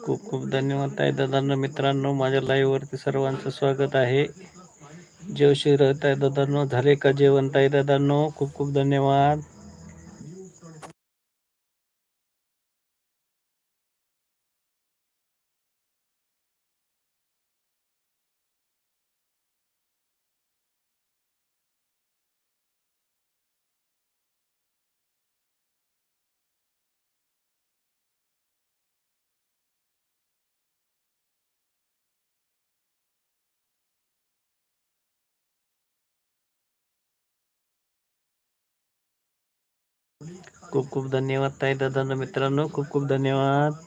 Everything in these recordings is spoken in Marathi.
खूप खूप धन्यवाद ताई दादांनो मित्रांनो माझ्या लाईव्हवरती सर्वांचं स्वागत आहे. जेवशी श्री ताई दादांनो झाले का जेवण ताई दादांनो खूप खूप धन्यवाद. खूप खूप धन्यवाद ताई दादा मित्रांनो खूप खूप धन्यवाद.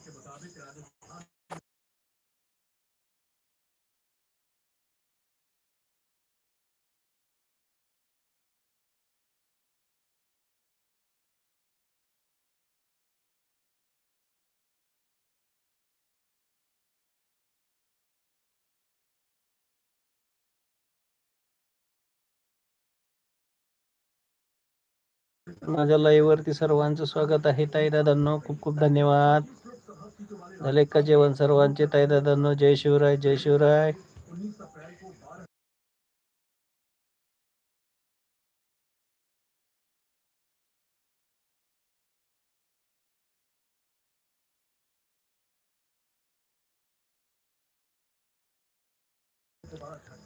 माझ्या लाईव्हवरती सर्वांचं स्वागत आहे ताई दादांनो खूप खूप धन्यवाद. झाले का जेवण सर्वांचे ताई दादांनो जय शिवराय जय शिवराय.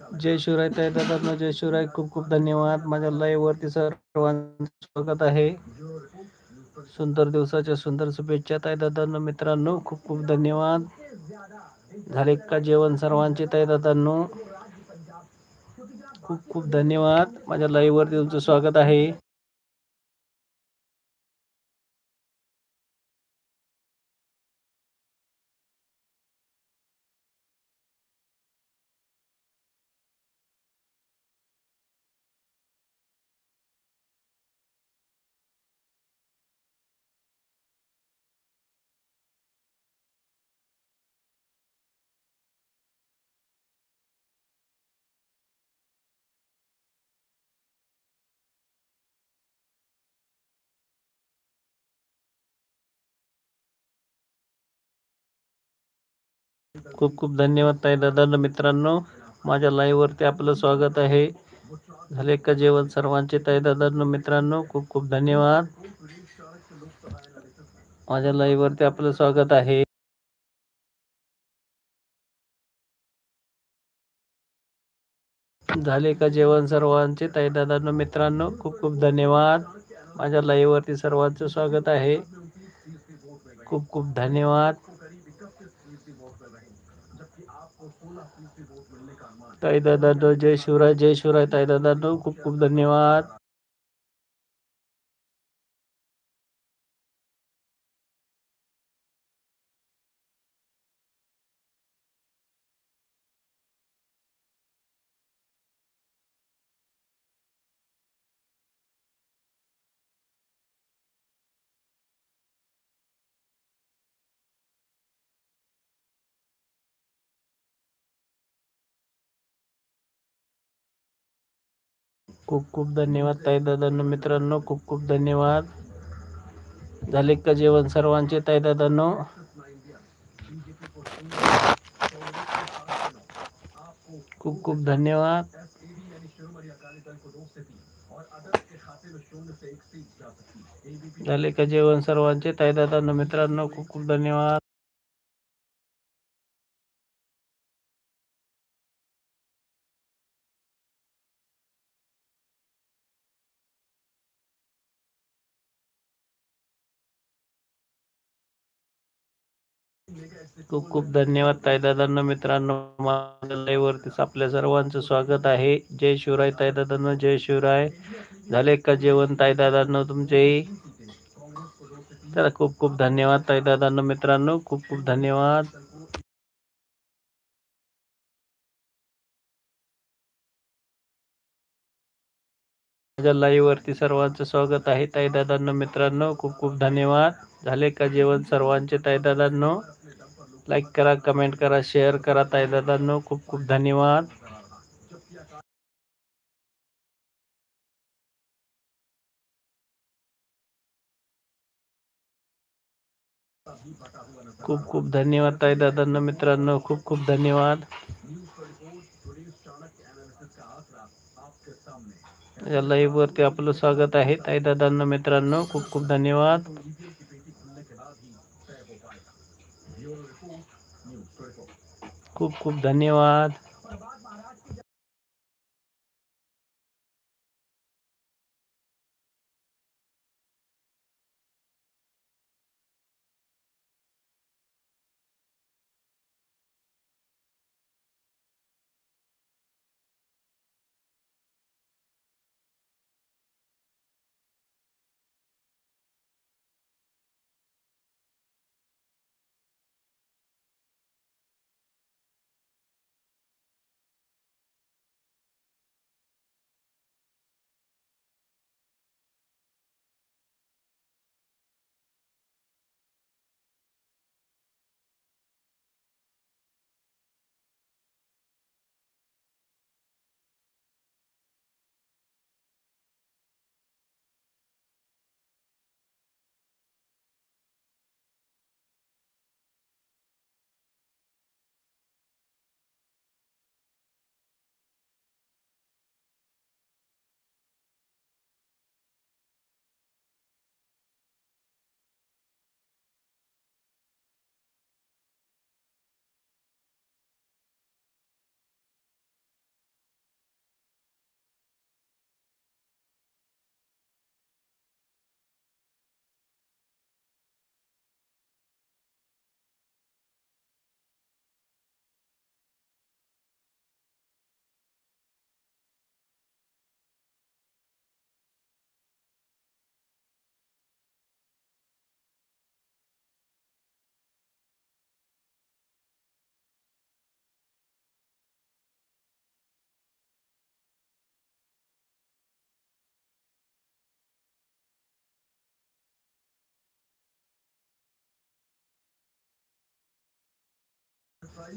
जय शिवराय ताई दादा जय शिवराय खूप खूप धन्यवाद माझ्या लाईव्ह वरती सर्वांचं स्वागत आहे. सुंदर दिवसाच्या सुंदर शुभेच्छा ताई दादांनो मित्रांनो खूप खूप धन्यवाद. झाले का जेवण सर्वांचे ताई दादांनो. खूप खूप धन्यवाद माझ्या लाईव्ह वरती तुमचं स्वागत आहे. खूप खूप धन्यवाद ताई दादा मित्रांनो माझ्या लाईव्हवरती आपलं स्वागत आहे. झाले का जेवण सर्वांचे ताई दादांनो मित्रांनो खूप खूप धन्यवाद. माझ्या लाईव्हवरती आपलं स्वागत आहे. झाले का जेवण सर्वांचे ताई दादांनो मित्रांनो खूप खूप धन्यवाद. माझ्या लाईव्हवरती सर्वांचं स्वागत आहे. खूप खूप धन्यवाद. ताई दादा जय शिवराय जय शिवराय ताई दादा खूप खूप धन्यवाद. खूप खूप धन्यवाद ताई दादांनो मित्रांनो खूप खूप धन्यवाद. झाले का जेवण सर्वांचे ताई दादांनो. खूप खूप धन्यवाद. झाले का जेवण सर्वांचे ताई दादांनो मित्रांनो खूप खूप धन्यवाद. खूप खूप धन्यवाद ताईदादांना मित्रांनो माझ्या वरती आपल्या सर्वांचं स्वागत आहे. जय शिवराय ताईदादांना जय शिवराय झाले का जेवण ताईदादांना तुमचे. चला खूप खूप धन्यवाद ताईदादांना मित्रांनो खूप खूप धन्यवाद. माझ्या लाईव्हवरती सर्वांचं स्वागत आहे ताईदादांना मित्रांनो खूप खूप धन्यवाद. झाले का जेवण सर्वांचे ताईदादांनो लाईक करा कमेंट करा शेअर करा ताई दादांनो. खूप खूप धन्यवाद. खूप खूप धन्यवाद ताई दादांनो मित्रांनो. खूप खूप धन्यवाद. या लाईव्ह वरती आपलं स्वागत आहे ताई दादांनो मित्रांनो. खूप खूप धन्यवाद. खूप खूप धन्यवाद.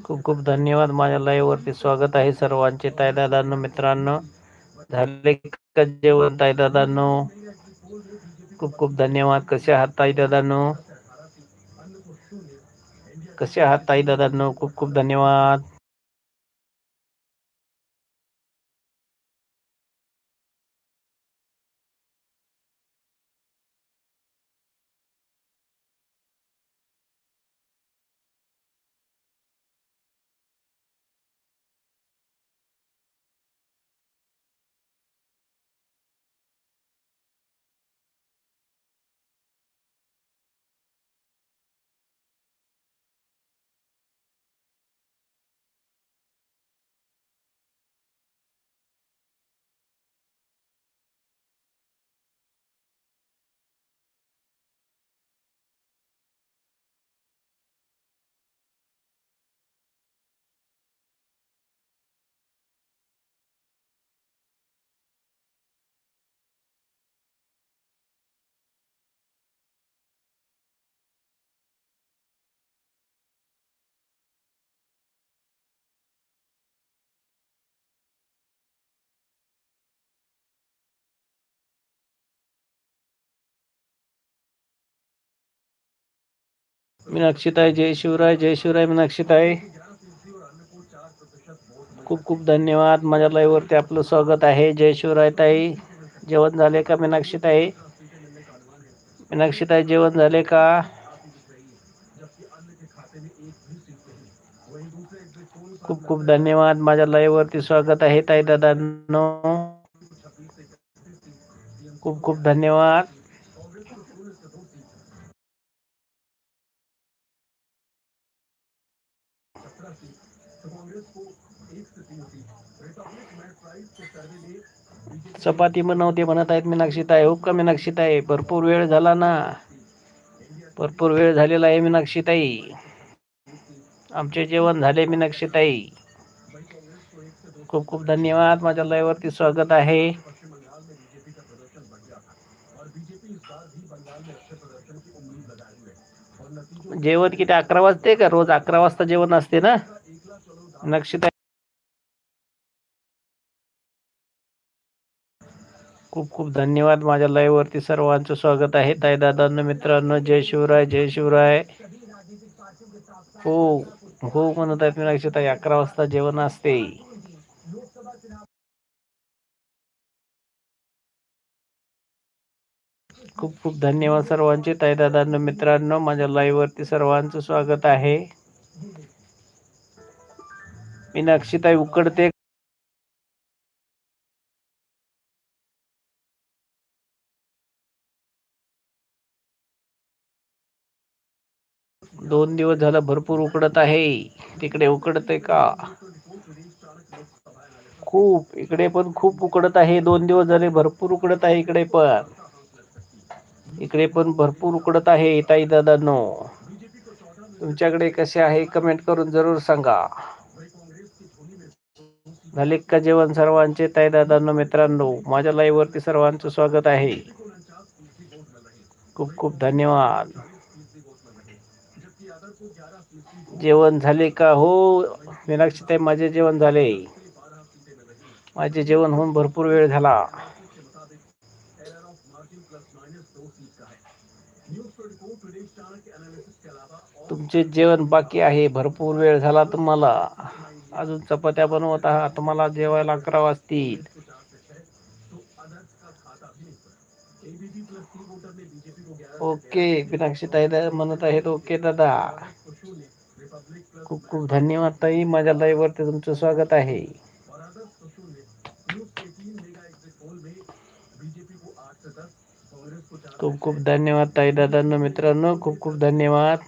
खूप खूप धन्यवाद. माझ्या लाईव्हवरती स्वागत आहे सर्वांचे. ताई दादांनो मित्रांनो झाले का जेवण? ताई दादांनो खूप खूप धन्यवाद. कसे आहात ताईदादांनो? कसे आहात ताईदादांनो? खूप खूप धन्यवाद. मीनाक्षीताई जय शिवराय जय शिवराय मीनाक्षीताई. खूप खूप धन्यवाद. माझ्या लाईव्हवरती आपलं स्वागत आहे. जय शिवराय ताई. जेवण झाले का मीनाक्षीताई? मीनाक्षीताई जेवण झाले का? खूप खूप धन्यवाद. माझ्या लाईव्हवरती स्वागत आहे ताई दादांनो. खूप खूप धन्यवाद. चपाती बनवते म्हणत आहेत मीनाक्षीताई हो का मीनाक्षीताई भरपूर वेळ झाला ना. भरपूर वेळ झालेला आहे मीनाक्षीताई आमचे जेवण झाले मीनाक्षीताई खूप खूप धन्यवाद. माझ्या लाईव्हवरती स्वागत आहे. जेवण किती अकरा वाजते का? रोज अकरा वाजता जेवण असते ना? नक्षीताई खूप खूप धन्यवाद. माझ्या लाईव्ह वरती सर्वांचं स्वागत आहे. ताई दादांना मित्रांनो जय शिवराय जय शिवराय. हो हो म्हणत आहेत मीनाक्षी ताई अकरा वाजता जेवण असते. खूप खूप धन्यवाद सर्वांचे ताई दादांनो मित्रांनो माझ्या लाईव्हवरती सर्वांचं स्वागत आहे. मीनाक्षीताई उकडते दोन दिवस झालं भरपूर उकडत आहे तिकडे उकडते का? खूप इकडे पण खूप उकडत आहे दोन दिवस झाले भरपूर उकडत आहे इकडे पण. इकडे पण भरपूर उकडत आहे ताई दादांनो. तुमच्याकडे कसे आहे कमेंट करून जरूर सांगा. झाले का जेवण सर्वांचे ताई दादांनो मित्रांनो माझ्या लाईव्हवरती सर्वांचं स्वागत आहे. खूप खूप धन्यवाद. जेवण झाले का हो मीनाक्षी ताई माझे जेवण झाले. माझे जेवण होऊन भरपूर वेळ झाला. तुमचे जेवण बाकी आहे भरपूर वेळ झाला तुम्हाला. अजून चपात्या बनवत आहात तुम्हाला जेवायला अकरा वाजतील. ओके मीनाक्षी ताई म्हणत आहेत ओके दादा. खूप खूप धन्यवाद ताई माझ्या लाईव्ह वरती तुमचं स्वागत आहे. खूप खूप धन्यवाद ताई दादांना मित्रांनो खूप खूप धन्यवाद.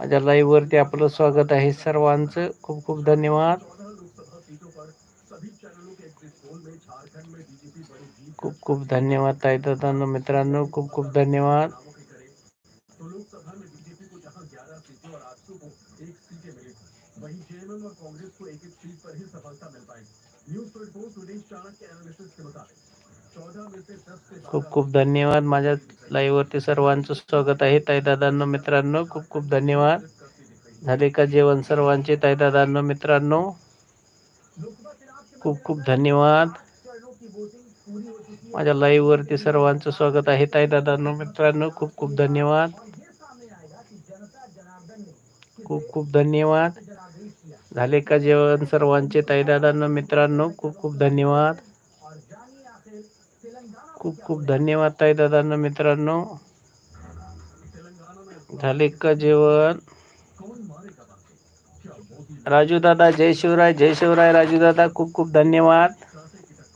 माझ्या लाईव्हवरती आपलं स्वागत आहे सर्वांचं खूप खूप धन्यवाद. खूप खूप धन्यवाद ताई दादांनो मित्रांनो खूप खूप धन्यवाद. खूप खूप धन्यवाद माझ्या लाईव्ह वरती सर्वांचं स्वागत आहे ताईदादांना मित्रांनो खूप खूप धन्यवाद. झाले का जेवण सर्वांचे ताईदादांना मित्रांनो. खूप खूप धन्यवाद. माझ्या लाईव्ह वरती सर्वांचं स्वागत आहे ताईदादांना मित्रांनो खूप खूप धन्यवाद. खूप खूप धन्यवाद. झाले का जेवण सर्वांचे ताईदादांना मित्रांनो खूप खूप धन्यवाद. खूप खूप धन्यवाद ताई दादांना मित्रांनो. झाले का जेवण? राजू दादा जय शिवराय जय शिवराय राजू दादा खूप खूप धन्यवाद.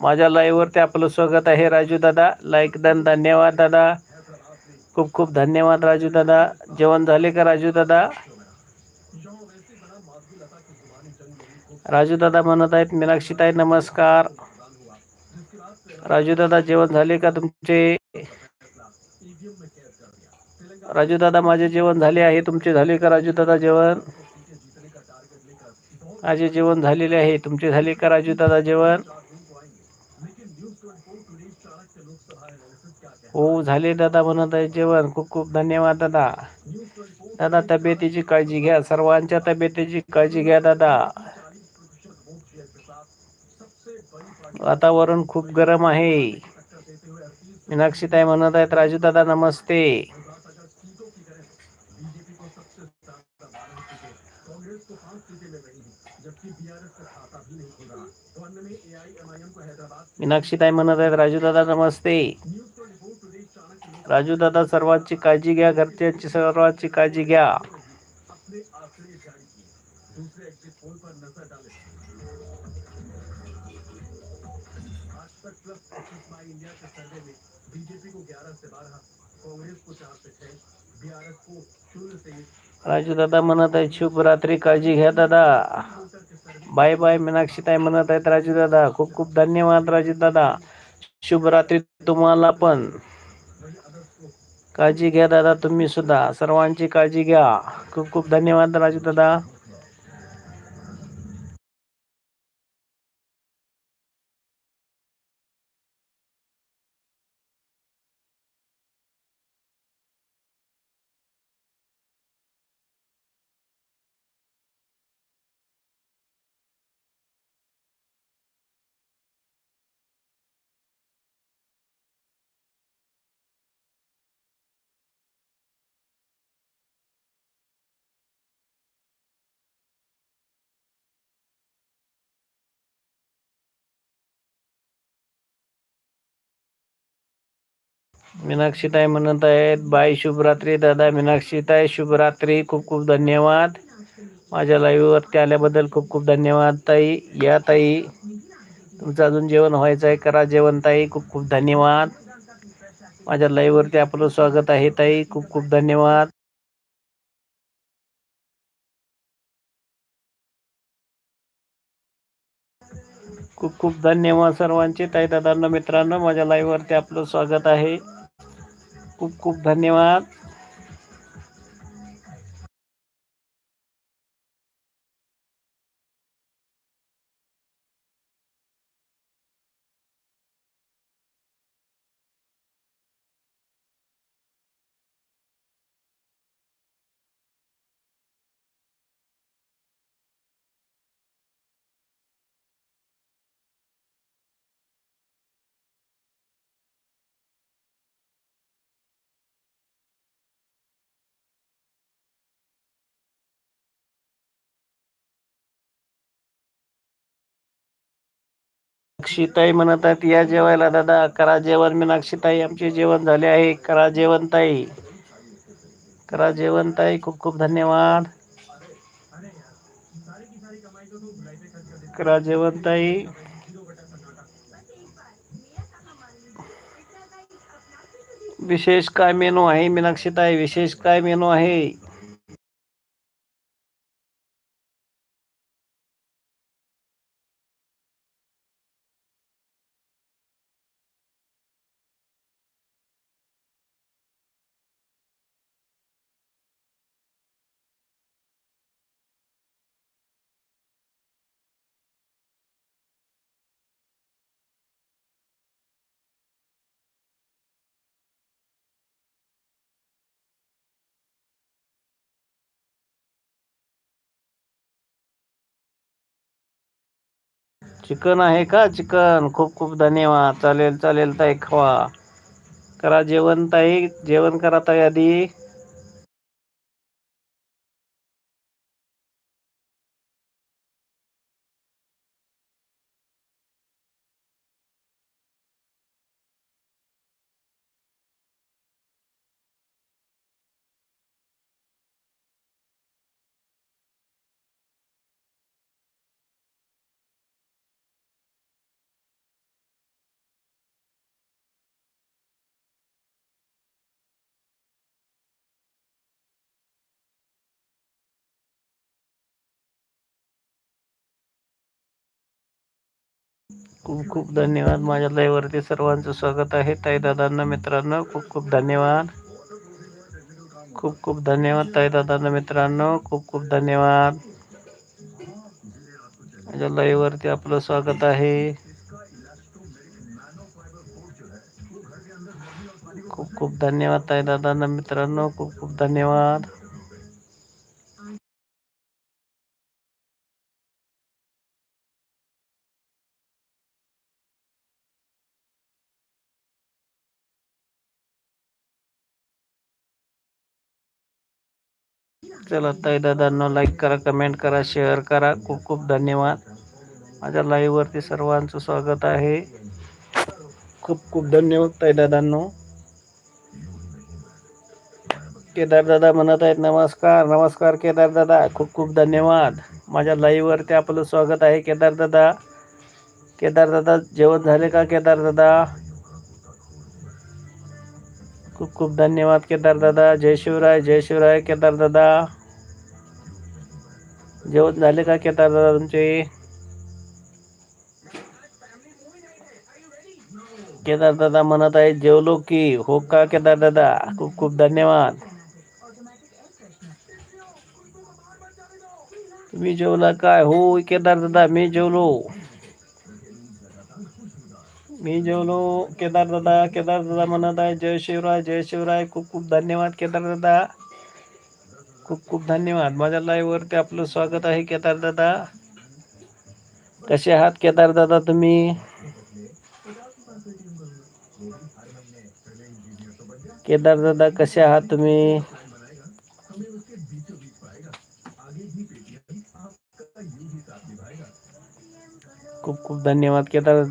माझ्या लाईव्हवरती आपलं स्वागत आहे राजू दादा लाईक दन धन्यवाद दादा. खूप खूप धन्यवाद राजू दादा जेवण झाले का राजू दादा? राजू दादा म्हणत आहेत मीनाक्षी ताई नमस्कार. राजू दादा जेवण झाले का तुमचे? राजू दादा माझे जेवण झाले आहे तुमचे झाले का राजू दादा जेवण? माझे जेवण झालेले आहे तुमचे झाले का राजू दादा जेवण? हो झाले दादा म्हणत आहे जेवण खूप खूप धन्यवाद दादा. दादा तब्येतीची काळजी घ्या सर्वांच्या तब्येतीची काळजी घ्या दादा. वातावरण खूप गरम आहे. मीनाक्षी ताई म्हणत आहेत राजू दादा नमस्ते. मीनाक्षी ताई म्हणत आहेत राजू दादा नमस्ते. राजू दादा सर्वांची काळजी घ्या घरच्यांची सर्वांची काळजी घ्या. राजू दादा म्हणत आहे शुभ रात्री काळजी घ्या दादा. बाय बाय मीनाक्षी ताई म्हणत आहेत राजू दादा खूप खूप धन्यवाद राजू दादा. शुभ रात्री तुम्हाला पण. काळजी घ्या दादा तुम्ही सुद्धा सर्वांची काळजी घ्या खूप खूप धन्यवाद राजू दादा. मीनाक्षीताई म्हणत आहेत बाय शुभरात्री दादा मीनाक्षीताई शुभरात्री खूप खूप धन्यवाद. माझ्या लाईव्हवरती आल्याबद्दल खूप खूप धन्यवाद ताई. या ताई. तुमचं अजून जेवण व्हायचं आहे करा जेवण ताई. खूप खूप धन्यवाद. माझ्या लाईव्हवरती आपलं स्वागत आहे ताई. खूप खूप धन्यवाद. खूप खूप धन्यवाद सर्वांचे ताई दादांना मित्रांनो. माझ्या लाईव्हवरती आपलं स्वागत आहे. खूप खूप धन्यवाद. मीनाक्षीताई म्हणत आहेत या जेवायला दादा करा जेवण. मीनाक्षीताई आमचे जेवण झाले आहे. करा जेवणताई. करा जेवणताई खूप खूप धन्यवाद. करा जेवणताई. विशेष काय मेनू आहे? मीनाक्षीताई विशेष काय मेनू आहे? चिकन आहे का? चिकन. खूप खूप धन्यवाद. चालेल चालेल ताई खवा. करा जेवण ताई. जेवण करा ताई आधी. खूप खूप धन्यवाद. माझ्या लाईव्ह सर्वांचं स्वागत आहे. ताई दादांना मित्रांनो खूप खूप धन्यवाद. खूप खूप धन्यवाद ताई दादांना मित्रांनो खूप खूप धन्यवाद. माझ्या लाईव्ह आपलं स्वागत आहे. खूप खूप धन्यवाद ताई दादांना मित्रांनो खूप खूप धन्यवाद. चला ताई दादांना लाईक करा कमेंट करा शेअर करा. खूप खूप धन्यवाद. माझ्या लाईववरती सर्वांचं स्वागत आहे. खूप खूप धन्यवाद ताई दादांनो. केदार दादा म्हणत आहेत नमस्कार नमस्कार केदार दादा. खूप खूप धन्यवाद. माझ्या लाईववरती आपलं स्वागत आहे केदार दादा. केदार दादा जेवण झाले का केदार दादा? खूप खूप धन्यवाद केदार दादा. जय शिवराय जय शिवराय केदार दादा. जेवण झाले का केदार दादा तुमचे केदार दादा म्हणत आहे जेवलो की. हो का केदार दादा? खूप खूप धन्यवाद. तुम्ही जेवला काय? हो केदार दादा मी जेवलो. मी जेवलो. केदार दादा केदार दादा म्हणत आहे जय शिवराय जय शिवराय. खूप खूप धन्यवाद केदार दादा. खूप खूप धन्यवाद. माझ्या लाईव्हवरती आपलं स्वागत आहे केदार दादा. कसे आहात केदार दादा तुम्ही? केदार दादा कसे आहात तुम्ही? खूप खूप धन्यवाद केदार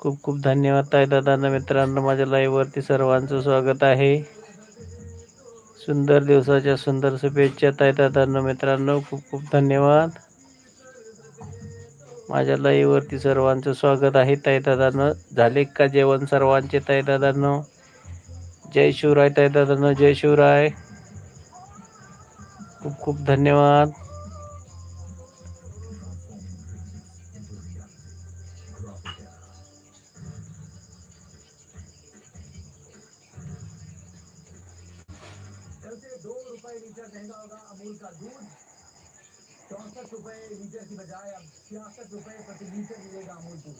खूप खूप धन्यवाद ताई दादा मित्रांनो. माझ्या लाईव्हवरती सर्वांचं स्वागत आहे. सुंदर दिवसाच्या सुंदर शुभेच्छा ताई दादा मित्रांनो. खूप खूप धन्यवाद. माझ्या लाईव्हवरती सर्वांचं स्वागत आहे ताई दादानं. झाले का जेवण सर्वांचे ताई दादांनो? जय शिवराय ताई दादांनो जय शिवराय. खूप खूप धन्यवाद. से दो रुपए लीटर महँगा होगा अमूल का दूध। चौसठ रुपए लीटर की बजाय अब छियासठ रुपए प्रति लीटर मिलेगा अमूल दूध।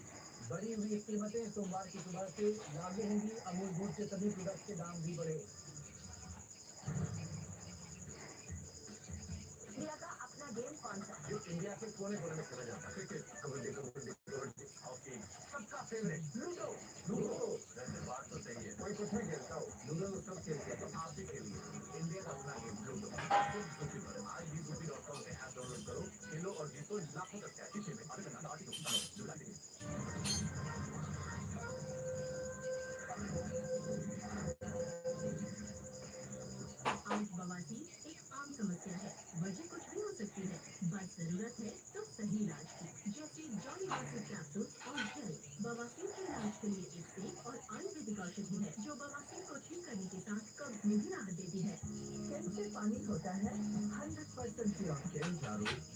बढ़ी हुई कीमतें सोमवार की सुबह से लागू होंगी। अमूल दूध के सभी प्रोडक्ट के दाम भी बढ़े। इंडिया का अपना गेम कौन सा? जो इंडिया के कोने कोने में खेला जाता है। Cricket kabaddi kabaddi kabaddi hockey. सबका फेवरेट लूडो। लूडो। बात तो सही है। कोई कुछ नहीं खेलता हो। लूडो तो सब खेलते हैं आप भी खेलिए। समस्या है। वजह कुछ भी हो सकती है बस ज़रूरत है होता है। Hundred percent pure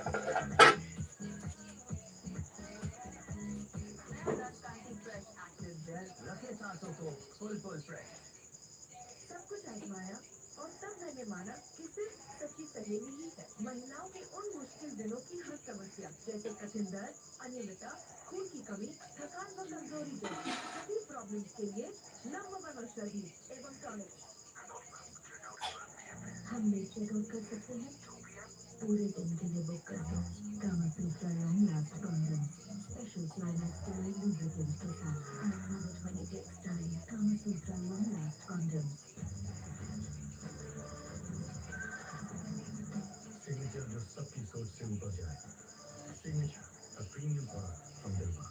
A simple Jai. Signature, a premium product from Delmar.